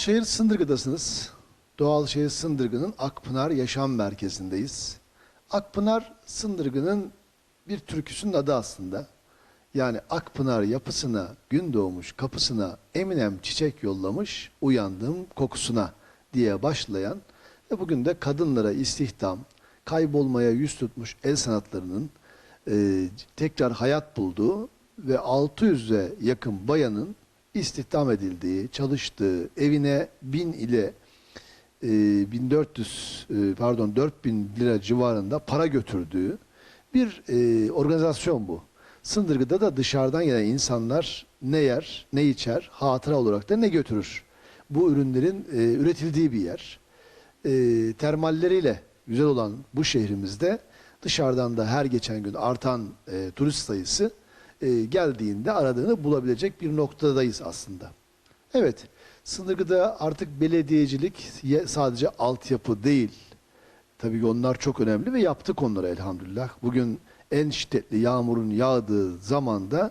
şehir Sındırgı'dasınız. Doğal şehir Sındırgı'nın Akpınar Yaşam Merkezi'ndeyiz. Akpınar Sındırgı'nın bir türküsünün adı aslında. Yani Akpınar yapısına, gün doğmuş kapısına Eminem çiçek yollamış, uyandım kokusuna diye başlayan ve bugün de kadınlara istihdam, kaybolmaya yüz tutmuş el sanatlarının e, tekrar hayat bulduğu ve 600'e yakın bayanın istihdam edildiği, çalıştığı, evine 1000 ile e, 1400 e, pardon 4000 lira civarında para götürdüğü bir e, organizasyon bu. Sındırgı'da da dışarıdan gelen insanlar ne yer, ne içer, hatıra olarak da ne götürür. Bu ürünlerin e, üretildiği bir yer. E, termalleriyle güzel olan bu şehrimizde dışarıdan da her geçen gün artan turist sayısı e, geldiğinde aradığını bulabilecek bir noktadayız aslında. Evet, Sındırgı'da artık belediyecilik ye- sadece altyapı değil. Tabii onlar çok önemli ve yaptık onları elhamdülillah. Bugün en şiddetli yağmurun yağdığı zamanda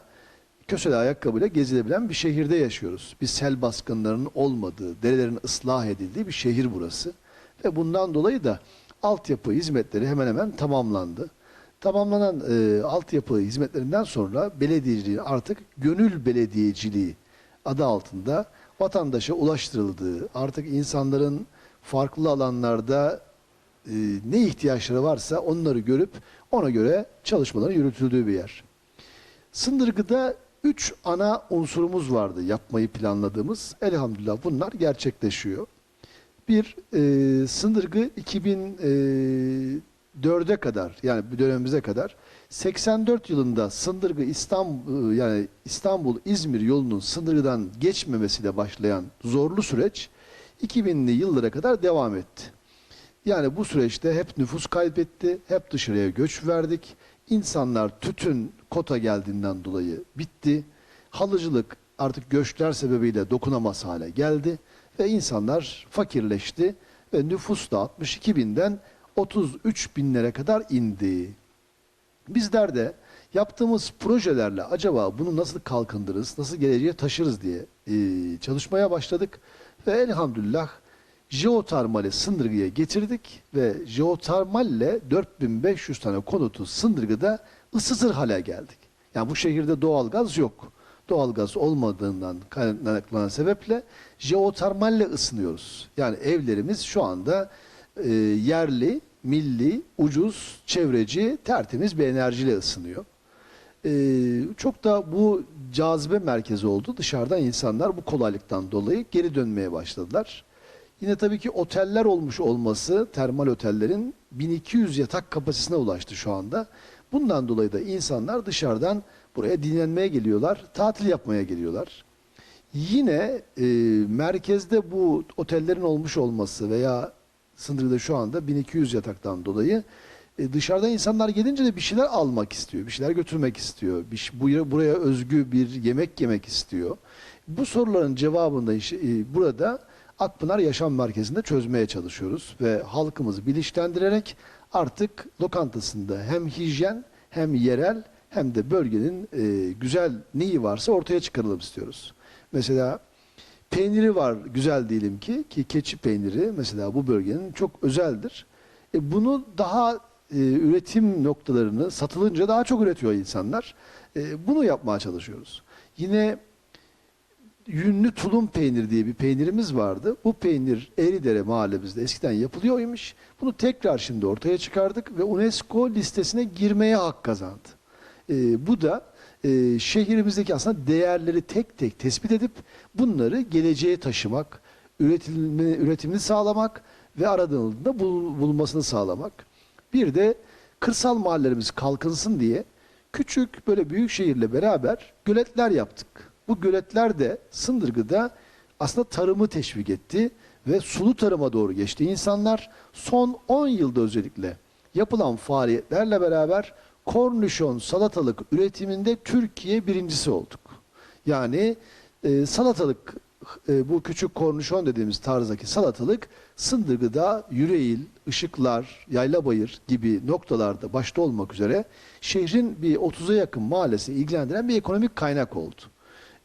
kösele ayakkabıyla gezilebilen bir şehirde yaşıyoruz. Bir sel baskınlarının olmadığı, derelerin ıslah edildiği bir şehir burası. Ve bundan dolayı da altyapı hizmetleri hemen hemen tamamlandı. Tamamlanan e, altyapı hizmetlerinden sonra belediyeciliğin artık gönül belediyeciliği adı altında vatandaşa ulaştırıldığı, artık insanların farklı alanlarda e, ne ihtiyaçları varsa onları görüp ona göre çalışmaların yürütüldüğü bir yer. Sındırgı'da üç ana unsurumuz vardı yapmayı planladığımız. Elhamdülillah bunlar gerçekleşiyor. Bir, e, Sındırgı 2004'e kadar yani dönemimize kadar 84 yılında Sındırgı İstanbul yani İstanbul İzmir yolunun Sındırgı'dan geçmemesiyle başlayan zorlu süreç 2000'li yıllara kadar devam etti. Yani bu süreçte hep nüfus kaybetti, hep dışarıya göç verdik. İnsanlar tütün kota geldiğinden dolayı bitti. Halıcılık artık göçler sebebiyle dokunamaz hale geldi ve insanlar fakirleşti ve nüfus da 62 binden 33 binlere kadar indi. Bizler de yaptığımız projelerle acaba bunu nasıl kalkındırırız, nasıl geleceğe taşırız diye e, çalışmaya başladık. Ve elhamdülillah jeotermali Sındırgı'ya getirdik ve jeotermalle 4500 tane konutu Sındırgı'da ısıtır hale geldik. Yani bu şehirde doğalgaz yok. Doğalgaz olmadığından kaynaklanan sebeple jeotermalle ısınıyoruz. Yani evlerimiz şu anda e, yerli, milli, ucuz, çevreci, tertemiz bir enerjiyle ısınıyor. Ee, çok da bu cazibe merkezi oldu. Dışarıdan insanlar bu kolaylıktan dolayı geri dönmeye başladılar. Yine tabii ki oteller olmuş olması, termal otellerin 1200 yatak kapasitesine ulaştı şu anda. Bundan dolayı da insanlar dışarıdan buraya dinlenmeye geliyorlar, tatil yapmaya geliyorlar. Yine e, merkezde bu otellerin olmuş olması veya sınırda şu anda 1200 yataktan dolayı e, dışarıdan insanlar gelince de bir şeyler almak istiyor, bir şeyler götürmek istiyor, bir, ş- bu- buraya özgü bir yemek yemek istiyor. Bu soruların cevabını işte, e, burada Akpınar Yaşam Merkezi'nde çözmeye çalışıyoruz ve halkımızı bilinçlendirerek artık lokantasında hem hijyen hem yerel hem de bölgenin e, güzel neyi varsa ortaya çıkaralım istiyoruz. Mesela peyniri var güzel diyelim ki ki keçi peyniri mesela bu bölgenin çok özeldir. E, bunu daha e, üretim noktalarını satılınca daha çok üretiyor insanlar. E, bunu yapmaya çalışıyoruz. Yine yünlü tulum peynir diye bir peynirimiz vardı. Bu peynir Eğridere mahallemizde eskiden yapılıyormuş. Bunu tekrar şimdi ortaya çıkardık ve UNESCO listesine girmeye hak kazandı. E, bu da e, şehrimizdeki aslında değerleri tek tek tespit edip bunları geleceğe taşımak, üretimini, üretimini sağlamak ve aradığında bul- bulunmasını sağlamak. Bir de kırsal mahallelerimiz kalkınsın diye küçük böyle büyük şehirle beraber göletler yaptık. Bu göletler de Sındırgı'da aslında tarımı teşvik etti ve sulu tarıma doğru geçti. İnsanlar son 10 yılda özellikle yapılan faaliyetlerle beraber kornişon salatalık üretiminde Türkiye birincisi olduk. Yani e, salatalık e, bu küçük kornişon dediğimiz tarzdaki salatalık Sındırgı'da Yüreğil, Işıklar, Yaylabayır gibi noktalarda başta olmak üzere şehrin bir 30'a yakın mahallesi ilgilendiren bir ekonomik kaynak oldu.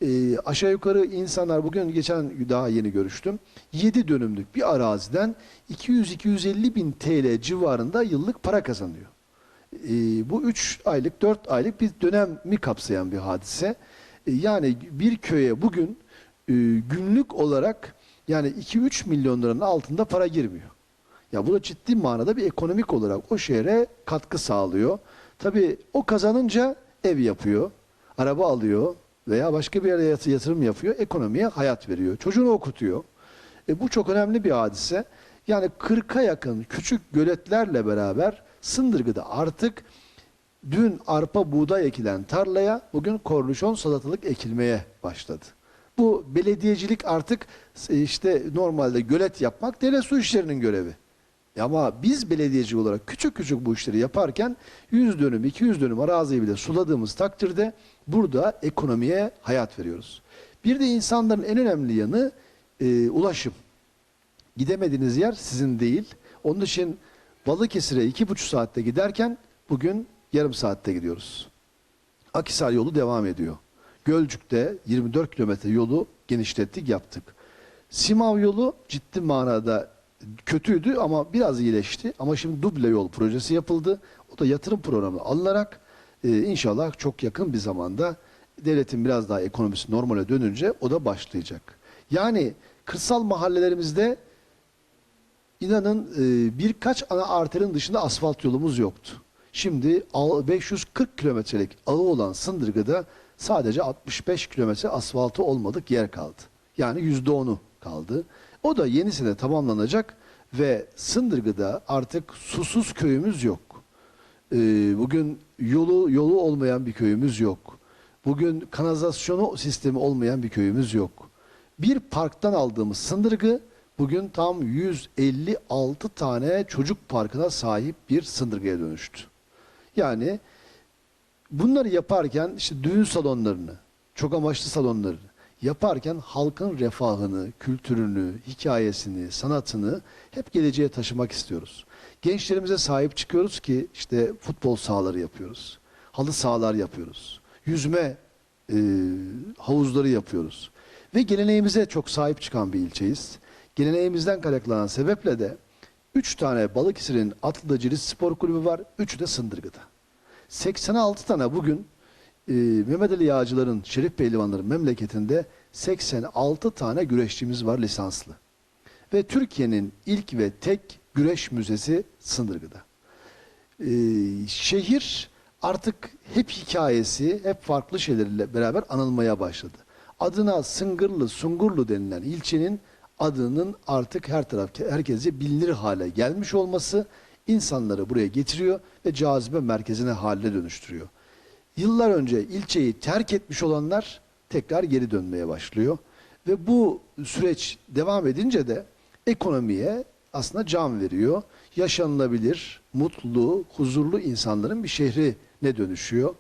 e, aşağı yukarı insanlar bugün geçen daha yeni görüştüm. 7 dönümlük bir araziden 200-250 bin TL civarında yıllık para kazanıyor. E, bu 3 aylık 4 aylık bir dönemi kapsayan bir hadise. E, yani bir köye bugün e, günlük olarak yani 2-3 milyon liranın altında para girmiyor. Ya bu da ciddi manada bir ekonomik olarak o şehre katkı sağlıyor. Tabii o kazanınca ev yapıyor, araba alıyor veya başka bir yere yat- yatırım yapıyor, ekonomiye hayat veriyor, çocuğunu okutuyor. E, bu çok önemli bir hadise. Yani 40'a yakın küçük göletlerle beraber Sındırgı'da artık dün arpa buğday ekilen tarlaya bugün kornişon salatalık ekilmeye başladı. Bu belediyecilik artık e, işte normalde gölet yapmak devlet su işlerinin görevi. Ama biz belediyeci olarak küçük küçük bu işleri yaparken 100 dönüm 200 dönüm araziyi bile suladığımız takdirde burada ekonomiye hayat veriyoruz. Bir de insanların en önemli yanı e, ulaşım. Gidemediğiniz yer sizin değil. Onun için Balıkesir'e iki buçuk saatte giderken bugün yarım saatte gidiyoruz. Akisar yolu devam ediyor. Gölcük'te 24 kilometre yolu genişlettik yaptık. Simav yolu ciddi manada kötüydü ama biraz iyileşti. Ama şimdi duble yol projesi yapıldı. O da yatırım programı alınarak e, inşallah çok yakın bir zamanda devletin biraz daha ekonomisi normale dönünce o da başlayacak. Yani kırsal mahallelerimizde inanın e, birkaç ana arterin dışında asfalt yolumuz yoktu. Şimdi al- 540 kilometrelik ağı olan Sındırgı'da sadece 65 kilometre asfaltı olmadık yer kaldı. Yani %10'u kaldı. O da yeni sene tamamlanacak ve Sındırgı'da artık susuz köyümüz yok. Ee, bugün yolu yolu olmayan bir köyümüz yok. Bugün kanalizasyonu sistemi olmayan bir köyümüz yok. Bir parktan aldığımız Sındırgı bugün tam 156 tane çocuk parkına sahip bir Sındırgı'ya dönüştü. Yani bunları yaparken işte düğün salonlarını, çok amaçlı salonları yaparken halkın refahını, kültürünü, hikayesini, sanatını hep geleceğe taşımak istiyoruz. Gençlerimize sahip çıkıyoruz ki işte futbol sahaları yapıyoruz. Halı sahalar yapıyoruz. Yüzme e, havuzları yapıyoruz. Ve geleneğimize çok sahip çıkan bir ilçeyiz. Geleneğimizden kaynaklanan sebeple de 3 tane Balıkesir'in Atlıda Spor Kulübü var. Üçü de Sındırgı'da. 86 tane bugün e, Mehmet Ali Yağcıların, Şerif Pehlivanların memleketinde 86 tane güreşçimiz var lisanslı. Ve Türkiye'nin ilk ve tek güreş müzesi Sındırgı'da. E, şehir artık hep hikayesi, hep farklı şeylerle beraber anılmaya başladı. Adına Sıngırlı, Sungurlu denilen ilçenin adının artık her taraf herkese bilinir hale gelmiş olması insanları buraya getiriyor ve cazibe merkezine haline dönüştürüyor. Yıllar önce ilçeyi terk etmiş olanlar tekrar geri dönmeye başlıyor. Ve bu süreç devam edince de ekonomiye aslında can veriyor. Yaşanılabilir, mutlu, huzurlu insanların bir şehrine dönüşüyor.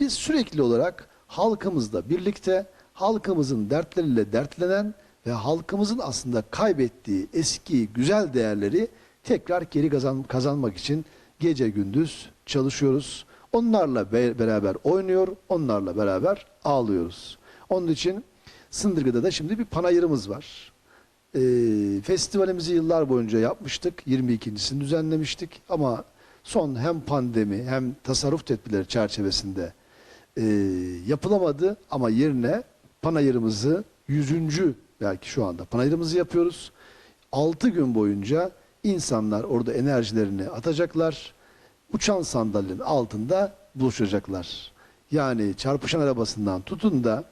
Biz sürekli olarak halkımızla birlikte halkımızın dertleriyle dertlenen ve halkımızın aslında kaybettiği eski güzel değerleri tekrar geri kazan, kazanmak için gece gündüz çalışıyoruz. Onlarla be- beraber oynuyor, onlarla beraber ağlıyoruz. Onun için Sındırgı'da da şimdi bir panayırımız var. Ee, festivalimizi yıllar boyunca yapmıştık. 22.sini düzenlemiştik ama son hem pandemi hem tasarruf tedbirleri çerçevesinde e, yapılamadı ama yerine panayırımızı 100. belki şu anda panayırımızı yapıyoruz. 6 gün boyunca insanlar orada enerjilerini atacaklar. Uçan sandalyenin altında buluşacaklar. Yani çarpışan arabasından tutun da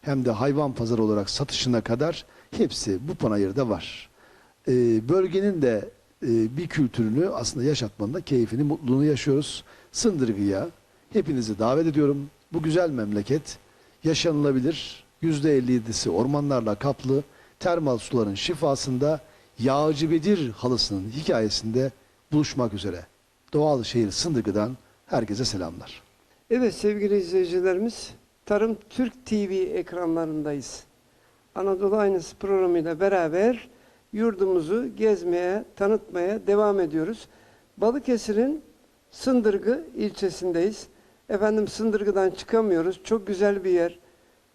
hem de hayvan pazarı olarak satışına kadar hepsi bu panayırda var. Ee, bölgenin de e, bir kültürünü aslında yaşatmanın da keyfini, mutluluğunu yaşıyoruz. Sındırgı'ya hepinizi davet ediyorum. Bu güzel memleket yaşanılabilir. %57'si ormanlarla kaplı. Termal suların şifasında Yağcı Bedir halısının hikayesinde buluşmak üzere. Doğal şehir Sındırgı'dan herkese selamlar. Evet sevgili izleyicilerimiz, Tarım Türk TV ekranlarındayız. Anadolu Aynısı programıyla beraber yurdumuzu gezmeye, tanıtmaya devam ediyoruz. Balıkesir'in Sındırgı ilçesindeyiz. Efendim Sındırgı'dan çıkamıyoruz. Çok güzel bir yer.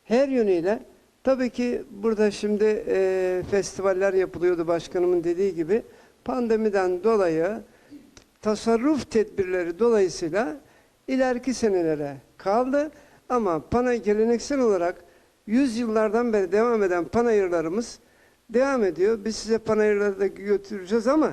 Her yönüyle tabii ki burada şimdi e, festivaller yapılıyordu başkanımın dediği gibi pandemiden dolayı tasarruf tedbirleri dolayısıyla ileriki senelere kaldı ama pana geleneksel olarak yüzyıllardan beri devam eden panayırlarımız devam ediyor. Biz size panayırları da götüreceğiz ama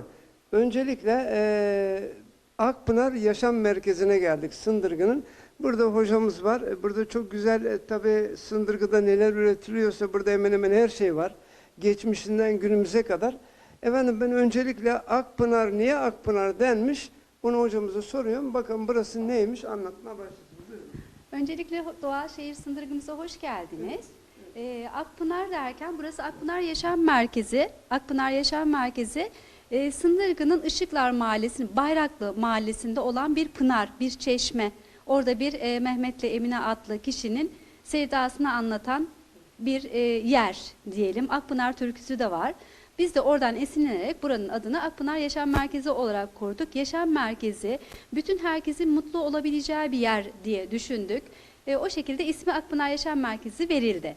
öncelikle eee Akpınar Yaşam Merkezi'ne geldik Sındırgı'nın. Burada hocamız var. E, Burada çok güzel e, tabii Sındırgı'da neler üretiliyorsa burada hemen hemen her şey var. Geçmişinden günümüze kadar. Efendim ben öncelikle Akpınar niye Akpınar denmiş? Bunu hocamıza soruyorum. Bakın burası neymiş anlatma başlasın. Öncelikle Doğal Şehir Sındırgımıza hoş geldiniz. Ee, Akpınar derken burası Akpınar Yaşam Merkezi. Akpınar Yaşam Merkezi e, Sındırgı'nın Işıklar Mahallesi'nin Bayraklı Mahallesi'nde olan bir pınar, bir çeşme. Orada bir e, Mehmet'le Emine adlı kişinin sevdasını anlatan bir e, yer diyelim. Akpınar türküsü de var. Biz de oradan esinlenerek buranın adını Akpınar Yaşam Merkezi olarak kurduk. Yaşam Merkezi bütün herkesin mutlu olabileceği bir yer diye düşündük. E, o şekilde ismi Akpınar Yaşam Merkezi verildi.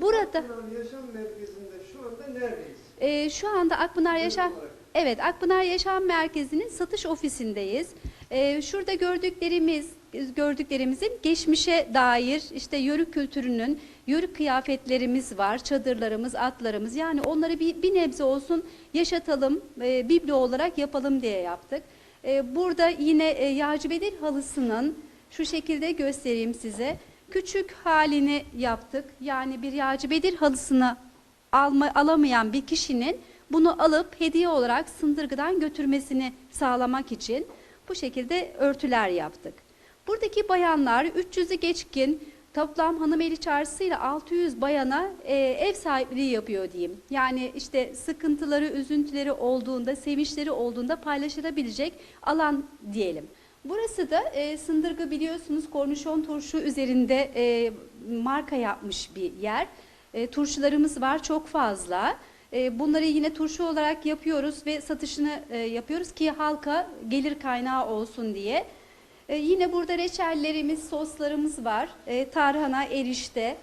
Burada Akpınar Yaşam Merkezi'nde şu anda neredeyiz? e, şu anda Akpınar Yaşam. Evet, Akpınar Yaşam Merkezi'nin satış ofisindeyiz. E, şurada gördüklerimiz gördüklerimizin geçmişe dair işte yörük kültürünün yörük kıyafetlerimiz var, çadırlarımız, atlarımız. Yani onları bir, bir nebze olsun yaşatalım, e, biblo olarak yapalım diye yaptık. E, burada yine e, Yağcı Bedir halısının şu şekilde göstereyim size. Küçük halini yaptık. Yani bir Yağcı Bedir halısını alma, alamayan bir kişinin bunu alıp hediye olarak sındırgıdan götürmesini sağlamak için bu şekilde örtüler yaptık. Buradaki bayanlar 300'ü geçkin toplam hanımeli çağrısıyla 600 bayana e, ev sahipliği yapıyor diyeyim. Yani işte sıkıntıları, üzüntüleri olduğunda, sevinçleri olduğunda paylaşılabilecek alan diyelim. Burası da e, Sındırgı biliyorsunuz kornişon turşu üzerinde e, marka yapmış bir yer. E, turşularımız var çok fazla. E, bunları yine turşu olarak yapıyoruz ve satışını e, yapıyoruz ki halka gelir kaynağı olsun diye. E, yine burada reçellerimiz, soslarımız var. E, tarhana, erişte.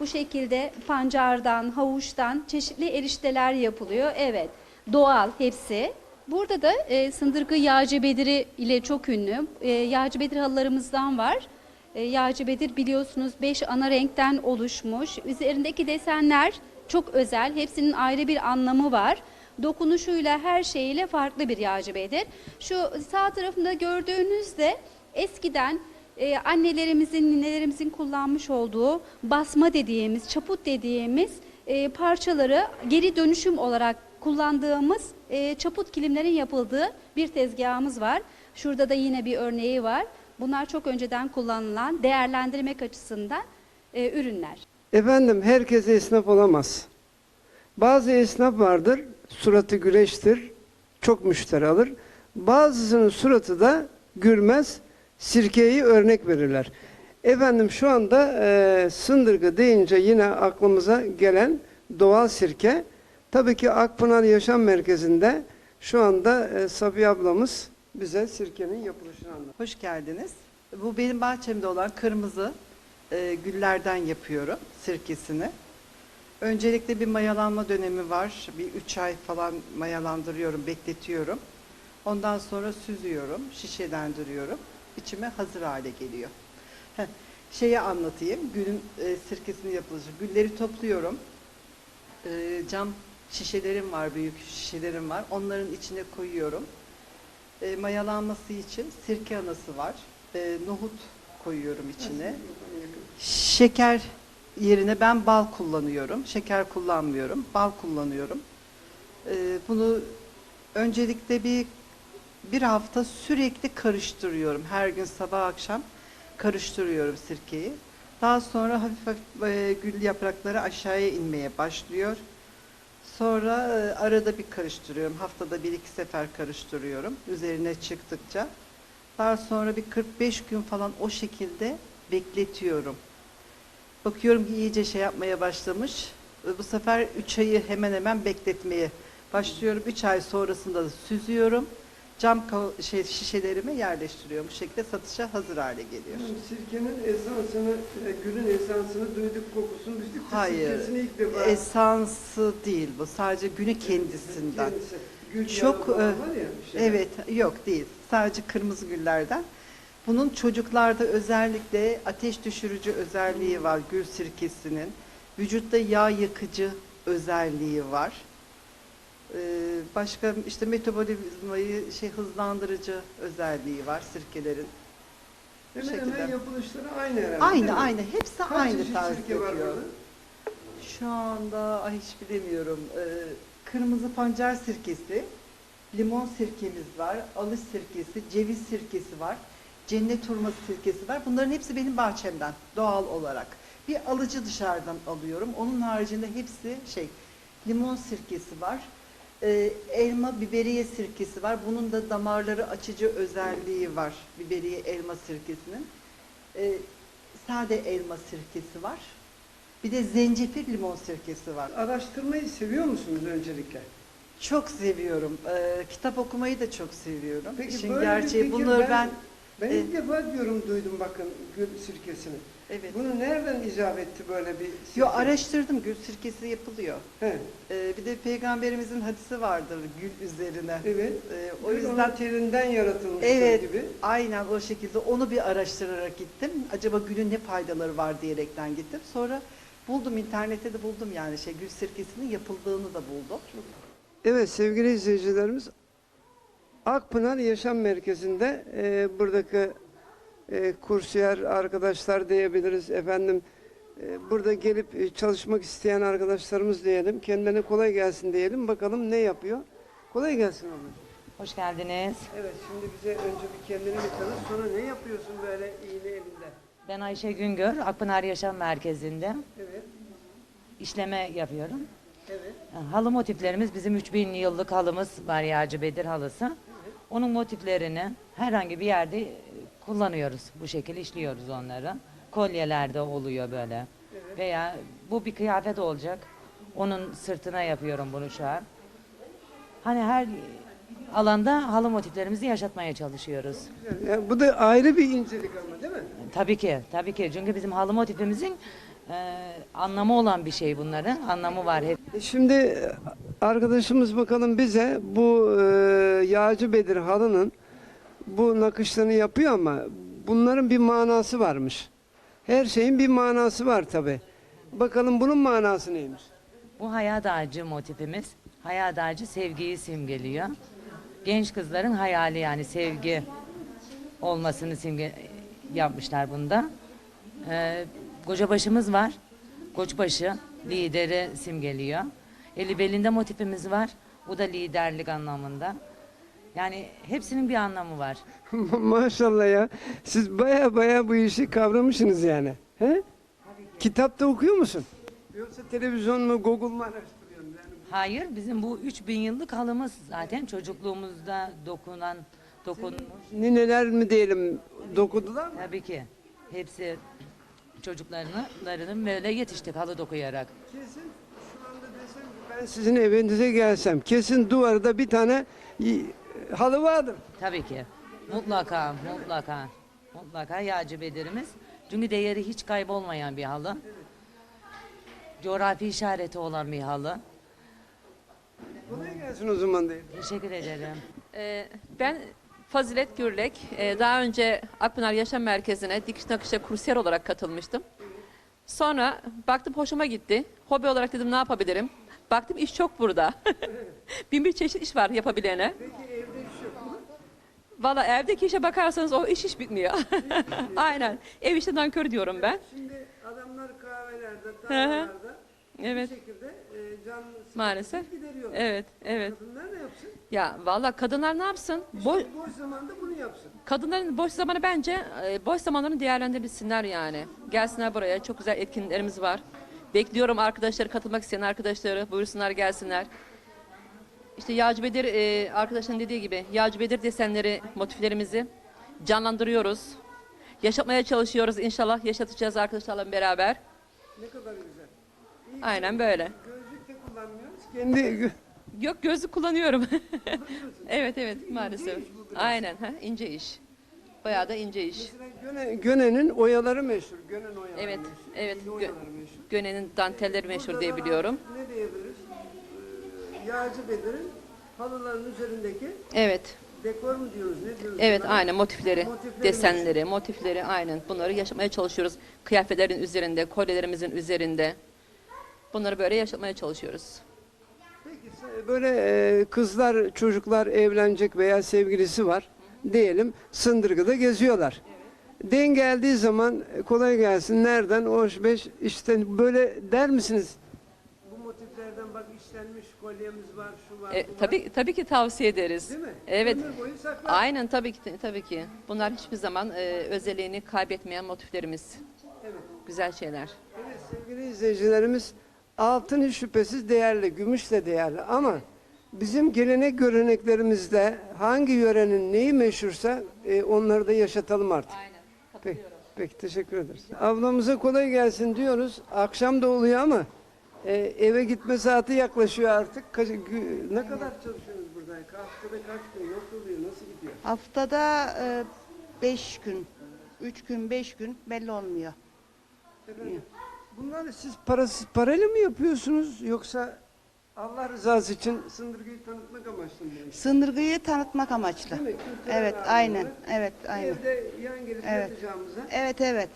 Bu şekilde pancardan, havuçtan çeşitli erişteler yapılıyor. Evet, doğal hepsi. Burada da e, Sındırgı Yağcı Bediri ile çok ünlü. E, Yağcı Bedir halılarımızdan var. E, Yağcı Bedir biliyorsunuz 5 ana renkten oluşmuş. Üzerindeki desenler çok özel. Hepsinin ayrı bir anlamı var. Dokunuşuyla her şeyiyle farklı bir Yağcı Bedir. Şu sağ tarafında gördüğünüzde eskiden e, annelerimizin, ninelerimizin kullanmış olduğu basma dediğimiz, çaput dediğimiz e, parçaları geri dönüşüm olarak kullandığımız e, çaput kilimlerin yapıldığı bir tezgahımız var. Şurada da yine bir örneği var. Bunlar çok önceden kullanılan, değerlendirmek açısından e, ürünler. Efendim herkes esnaf olamaz. Bazı esnaf vardır, suratı güleştir, çok müşteri alır. Bazısının suratı da gülmez, sirkeyi örnek verirler. Efendim şu anda e, Sındırgı deyince yine aklımıza gelen doğal sirke. Tabii ki Akpınar Yaşam Merkezi'nde şu anda e, Safiye ablamız bize sirkenin yapılışını anlatıyor. Hoş geldiniz. Bu benim bahçemde olan kırmızı e, güllerden yapıyorum sirkesini. Öncelikle bir mayalanma dönemi var. Bir üç ay falan mayalandırıyorum, bekletiyorum. Ondan sonra süzüyorum, şişelendiriyorum. İçime hazır hale geliyor. Heh, şeyi anlatayım. Gülün e, sirkesini yapılışı. Gülleri topluyorum. E, cam şişelerim var, büyük şişelerim var. Onların içine koyuyorum. E, mayalanması için sirke anası var. E, nohut koyuyorum içine. Şeker yerine ben bal kullanıyorum. Şeker kullanmıyorum. Bal kullanıyorum. E, bunu öncelikle bir bir hafta sürekli karıştırıyorum. Her gün sabah akşam karıştırıyorum sirkeyi. Daha sonra hafif hafif e, gül yaprakları aşağıya inmeye başlıyor. Sonra e, arada bir karıştırıyorum. Haftada bir iki sefer karıştırıyorum. Üzerine çıktıkça. Daha sonra bir 45 gün falan o şekilde bekletiyorum. Bakıyorum ki iyice şey yapmaya başlamış. E, Bu sefer 3 ayı hemen hemen bekletmeye başlıyorum. 3 ay sonrasında da süzüyorum. Cam şey, şişelerime yerleştiriyorum. Bu şekilde satışa hazır hale geliyor. Sirkenin esansını, e, gülün esansını duyduk, kokusunu duyduk. Hayır. Sirkesini ilk defa Esansı değil bu. Sadece günü kendisinden. kendisi. Gül Çok, e, var ya, şey. Evet, yok değil. Sadece kırmızı güllerden. Bunun çocuklarda özellikle ateş düşürücü özelliği var gül sirkesinin. Vücutta yağ yakıcı özelliği var. Ee, başka işte metabolizmayı şey hızlandırıcı özelliği var sirkelerin. Hemen şekilde. hemen yapılışları aynı herhalde. Aynı aynı hepsi Kaç aynı tarz sirke var burada? Şu anda ay hiç bilemiyorum. Ee, kırmızı pancar sirkesi, limon sirkemiz var, alış sirkesi, ceviz sirkesi var, cennet hurması sirkesi var. Bunların hepsi benim bahçemden doğal olarak. Bir alıcı dışarıdan alıyorum. Onun haricinde hepsi şey limon sirkesi var. Ee, elma biberiye sirkesi var. Bunun da damarları açıcı özelliği var. Biberiye elma sirkesinin. Ee, sade elma sirkesi var. Bir de zencefil limon sirkesi var. Araştırmayı seviyor musunuz öncelikle? Çok seviyorum. Ee, kitap okumayı da çok seviyorum. Peki İşin böyle bir gerçeği fikir bunları ben- ben, Ben Evet. ilk defa diyorum duydum bakın gül sirkesini. Evet. Bunu nereden icap etti böyle bir sirke? Yo araştırdım gül sirkesi yapılıyor. He, Ee, bir de peygamberimizin hadisi vardır gül üzerine. evet. Ee, o O yüzden yüzden terinden yaratılmıştır Evet. gibi. aynen o şekilde onu bir araştırarak gittim. Acaba gülün ne faydaları var diyerekten gittim. Sonra buldum internette de buldum yani şey gül sirkesinin yapıldığını da buldum. Evet sevgili izleyicilerimiz Akpınar Yaşam Merkezi'nde e, buradaki e, kursiyer arkadaşlar diyebiliriz. Efendim e, burada gelip e, çalışmak isteyen arkadaşlarımız diyelim. Kendilerine kolay gelsin diyelim. Bakalım ne yapıyor? Kolay gelsin ablacığım. Hoş geldiniz. Evet şimdi bize önce bir kendini bir tanıt. Sonra ne yapıyorsun böyle iğne elinde? Ben Ayşe Güngör, Akpınar Yaşam Merkezi'nde evet. işleme yapıyorum. evet. Halı motiflerimiz bizim 3000 yıllık halımız var Yağcı Bedir halısı. Onun motiflerini herhangi bir yerde kullanıyoruz. Bu şekilde işliyoruz onları. Kolyelerde oluyor böyle. Veya bu bir kıyafet olacak. Onun sırtına yapıyorum bunu şu an. Hani her alanda halı motiflerimizi yaşatmaya çalışıyoruz. Güzel. Ya bu da ayrı bir incelik ama değil mi? Tabii ki, tabii ki. Çünkü bizim halı motifimizin e, anlamı olan bir şey bunların. Anlamı var hep. E Şimdi arkadaşımız bakalım bize bu e, Yağcı Bedir halının bu nakışlarını yapıyor ama bunların bir manası varmış. Her şeyin bir manası var tabi. Bakalım bunun manası neymiş? Bu hayat ağacı motifimiz. Hayat ağacı sevgiyi simgeliyor. Genç kızların hayali yani sevgi olmasını simge yapmışlar bunda. Ee, kocabaşımız var. Koçbaşı lideri simgeliyor. Eli belinde motifimiz var. Bu da liderlik anlamında. Yani hepsinin bir anlamı var. Maşallah ya. Siz baya baya bu işi kavramışsınız yani. He? Kitapta okuyor musun? Yoksa televizyon mu, Google mu araştırıyorsun? Yani Hayır, bizim bu 3000 yıllık halımız zaten çocukluğumuzda dokunan, dokunmuş. nineler mi diyelim dokudular mı? Tabii ki. Hepsi çocuklarını larının böyle yetiştik halı dokuyarak. Kesin şu anda desem ki ben sizin evinize gelsem kesin duvarda bir tane halı vardır. Tabii ki. Mutlaka, mutlaka. Mutlaka yağcı bedirimiz. Çünkü değeri hiç kaybolmayan bir halı. Coğrafi işareti olan bir halı. Kolay gelsin o zaman değil. Teşekkür ederim. Ee, Ben Fazilet Gürlek. Ee, Daha önce Akpınar Yaşam Merkezi'ne dikiş nakışa kursiyer olarak katılmıştım. Sonra baktım hoşuma gitti. Hobi olarak dedim ne yapabilirim? Baktım iş çok burada. Bin bir çeşit iş var yapabilene. Peki evde iş yok mu? Valla evdeki işe bakarsanız o iş hiç bitmiyor. Aynen. Ev işi nankör diyorum ben. Şimdi adamlar kahvelerde, tarlalarda Evet. bir şekilde e, can sıkıntısını Maalesef. gideriyorlar. Evet, evet. Kadınlar ne yapsın? Ya valla kadınlar ne yapsın? Boş, İşte boş zamanda bunu yapsın. Kadınların boş zamanı bence e, boş zamanlarını değerlendirebilsinler yani. Gelsinler buraya. Çok güzel etkinliklerimiz var. Bekliyorum arkadaşları katılmak isteyen arkadaşları buyursunlar gelsinler. İşte Yağcı Bedir e, arkadaşın dediği gibi Yağcı Bedir desenleri motiflerimizi canlandırıyoruz. Yaşatmaya çalışıyoruz. İnşallah yaşatacağız arkadaşlarla beraber. Ne kadar güzel. İyi Aynen böyle. Gözlük de kullanmıyoruz. Kendi gö- Yok gözlük kullanıyorum. evet evet maalesef. Aynen ha, ince iş. Bayağı da ince iş. Mesela Göne, Göne'nin oyaları meşhur. Gönen oyaları Evet, meşhur. evet. Gö- oyaları meşhur. Göne'nin dantelleri meşhur Burada diye da biliyorum. artık Ne diyebiliriz? Ee, Yağcı Bedir'in halıların üzerindeki Evet. dekor mu diyoruz? Ne diyoruz? Evet buna? aynen motifleri, Motifleri desenleri, motifleri aynen bunları yaşamaya çalışıyoruz. Kıyafetlerin üzerinde, kolyelerimizin üzerinde. Bunları böyle yaşatmaya çalışıyoruz. Peki böyle e, kızlar, çocuklar evlenecek veya sevgilisi var diyelim Sındırgı'da geziyorlar. Den geldiği zaman kolay gelsin nereden hoş beş işte böyle der misiniz? Motiflerden bak işlenmiş kolyemiz var, şu var, E, bu var. tabii tabii ki tavsiye ederiz. Değil mi? Evet. Ömür boyu saklar. Aynen tabii ki tabii ki. Bunlar hiçbir zaman e, özelliğini kaybetmeyen motiflerimiz. Evet. Güzel şeyler. Evet sevgili izleyicilerimiz altın hiç şüphesiz değerli, gümüş de değerli ama bizim gelenek göreneklerimizde hangi yörenin neyi meşhursa e, onları da yaşatalım artık. Aynen. Peki, peki teşekkür ederiz. Ablamıza kolay gelsin diyoruz. Akşam da oluyor ama e, eve gitme saati yaklaşıyor artık. Kaç- ne kadar çalışıyorsunuz burada? Haftada kaç gün? Nasıl oluyor? Nasıl gidiyor? Haftada 5 gün, 3 gün, 5 gün belli olmuyor. Efendim, bunları siz parasız parayla mı yapıyorsunuz yoksa Allah rızası için sındırgıyı tanıtmak amaçlı mı? Sındırgıyı tanıtmak amaçlı. Değil mi? Kültürel Evet, ağırlığı. aynen. Evet, aynen. Evde yan gelip Evet. yapacağımıza. Evet, evet.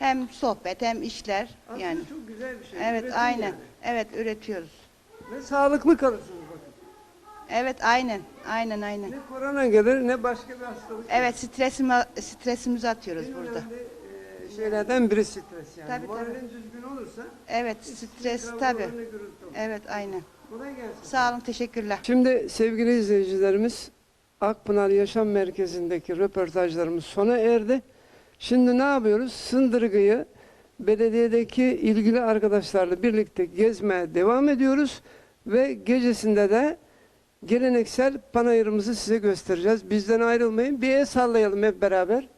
Hem sohbet hem işler Aslında yani. çok güzel bir şey. Evet, Üretim aynen. yani. Evet, üretiyoruz. Ve sağlıklı kalırsınız bakın. Evet, aynen. Aynen, aynen. Ne korona gelir ne başka bir hastalık. Evet, stresimi, stresimizi atıyoruz En burada. önemli e, şeylerden biri stres yani. Tabii, Moralin tabii. düzgün olursa Evet, stres tabii. kavgalar ne gürültü olur. Evet, aynen. Kolay gelsin. Sağ olun, teşekkürler. Şimdi sevgili izleyicilerimiz Akpınar Yaşam Merkezi'ndeki röportajlarımız sona erdi. Şimdi ne yapıyoruz? Sındırgı'yı belediyedeki ilgili arkadaşlarla birlikte gezmeye devam ediyoruz ve gecesinde de geleneksel panayırımızı size göstereceğiz. Bizden ayrılmayın. Bir el sallayalım hep beraber.